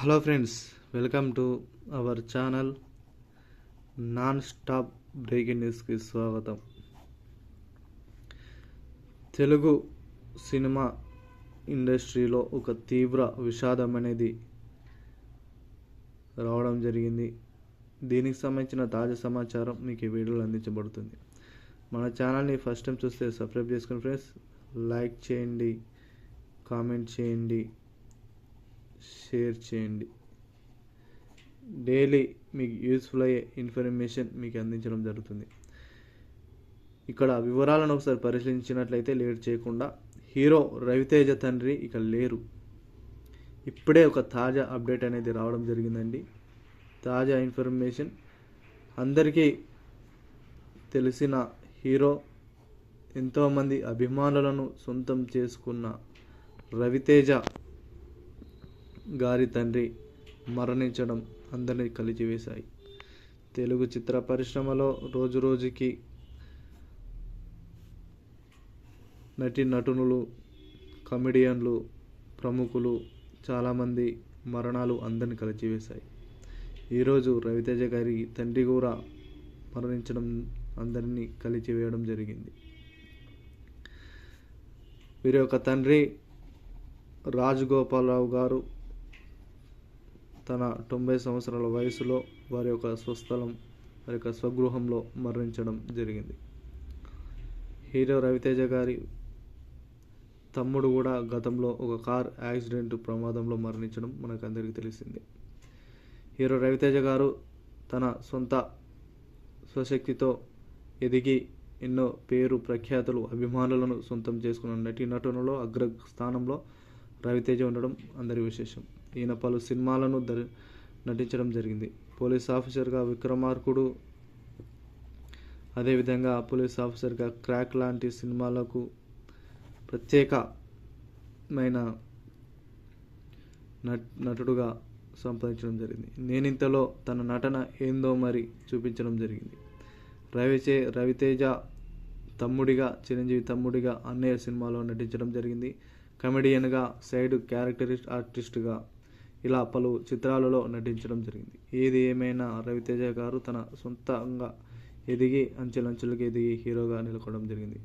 Hello friends welcome to our channel non stop breaking న్యూస్కి స్వాగతం. Telugu cinema ఇండస్ట్రీలో ఒక తీవ్ర విషాదం అనేది రావడం జరిగింది. దీనికి సంబంధించిన తాజా సమాచారం మీకు ఈ వీడియోలో అందించబడుతుంది. మన ఛానల్ని ఫస్ట్ టైం చూస్తే సబ్స్క్రైబ్ చేసుకుని ఫ్రెండ్స్ లైక్ చేయండి కామెంట్ చేయండి. షేర్ చేయండి. డైలీ మీకు యూస్ఫుల్ అయ్యే ఇన్ఫర్మేషన్ మీకు అందించడం జరుగుతుంది. ఇక్కడ వివరాలను ఒకసారి పరిశీలించినట్లయితే లేట్ చేయకుండా హీరో రవితేజ తండ్రి ఇక లేరు. ఇప్పుడే ఒక తాజా అప్డేట్ అనేది రావడం జరిగిందండి. తాజా ఇన్ఫర్మేషన్ అందరికీ తెలిసిన హీరో ఎంతోమంది అభిమానులను సొంతం చేసుకున్న రవితేజ గారి తండ్రి మరణించడం అందరినీ కలిచివేశాయి. తెలుగు చిత్ర పరిశ్రమలో రోజు రోజుకి నటి నటునులు కమెడియన్లు ప్రముఖులు చాలామంది మరణాలు అందరిని కలిచివేశాయి. ఈరోజు రవితేజ గారి తండ్రి కూడా మరణించడం అందరినీ కలిచివేయడం జరిగింది. వీరి యొక్క తండ్రి రాజగోపాలరావు గారు తన తొంభై సంవత్సరాల వయసులో వారి యొక్క స్వస్థలం వారి యొక్క స్వగృహంలో మరణించడం జరిగింది. హీరో రవితేజ గారి తమ్ముడు కూడా గతంలో ఒక కార్ యాక్సిడెంట్ ప్రమాదంలో మరణించడం మనకు అందరికీ తెలిసింది. హీరో రవితేజ గారు తన సొంత స్వశక్తితో ఎదిగి ఎన్నో పేరు ప్రఖ్యాతులు అభిమానులను సొంతం చేసుకున్న నటి నటనలో అగ్ర స్థానంలో రవితేజ ఉండడం అందరి విశేషం. ఈయన పలు సినిమాలను ద నటించడం జరిగింది. పోలీస్ ఆఫీసర్గా విక్రమార్కుడు అదేవిధంగా పోలీస్ ఆఫీసర్గా క్రాక్ లాంటి సినిమాలకు ప్రత్యేకమైన నట్ నటుడుగా సంపాదించడం జరిగింది. నేనింతలో తన నటన ఏందో మరి చూపించడం జరిగింది. రవిచే రవితేజ తమ్ముడిగా చిరంజీవి తమ్ముడిగా అన్నయ్య సినిమాలో నటించడం జరిగింది. కమెడియన్గా సైడ్ క్యారెక్టరిస్ట్ ఆర్టిస్ట్గా ఇలా పలు చిత్రాలలో నటించడం జరిగింది. ఏది ఏమైనా రవితేజ గారు తన సొంతంగా ఎదిగి అంచెలంచెలుగా ఎదిగి హీరోగా నిలకొనడం జరిగింది.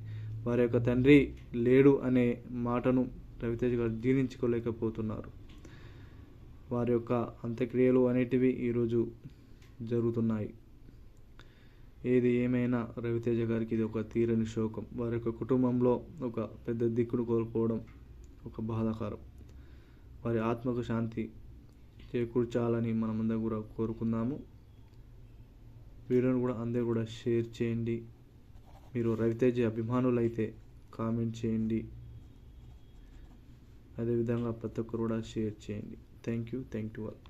వారి యొక్క తండ్రి లేడు అనే మాటను రవితేజ గారు జీర్ణించుకోలేకపోతున్నారు. వారి యొక్క అంత్యక్రియలు అనేటివి ఈరోజు జరుగుతున్నాయి. ఏది ఏమైనా రవితేజ గారికి ఇది ఒక తీరని శోకం. వారి యొక్క కుటుంబంలో ఒక పెద్ద దిక్కును కోల్పోవడం ఒక బాధాకరం. వారి ఆత్మకు శాంతి చేకూర్చాలని మనమందరం కూడా కోరుకుందాము. వీడియోను కూడా అందరూ కూడా షేర్ చేయండి. మీరు రవితేజ అభిమానులైతే కామెంట్ చేయండి. అదేవిధంగా ప్రతి ఒక్కరు కూడా షేర్ చేయండి. Thank you thank you all.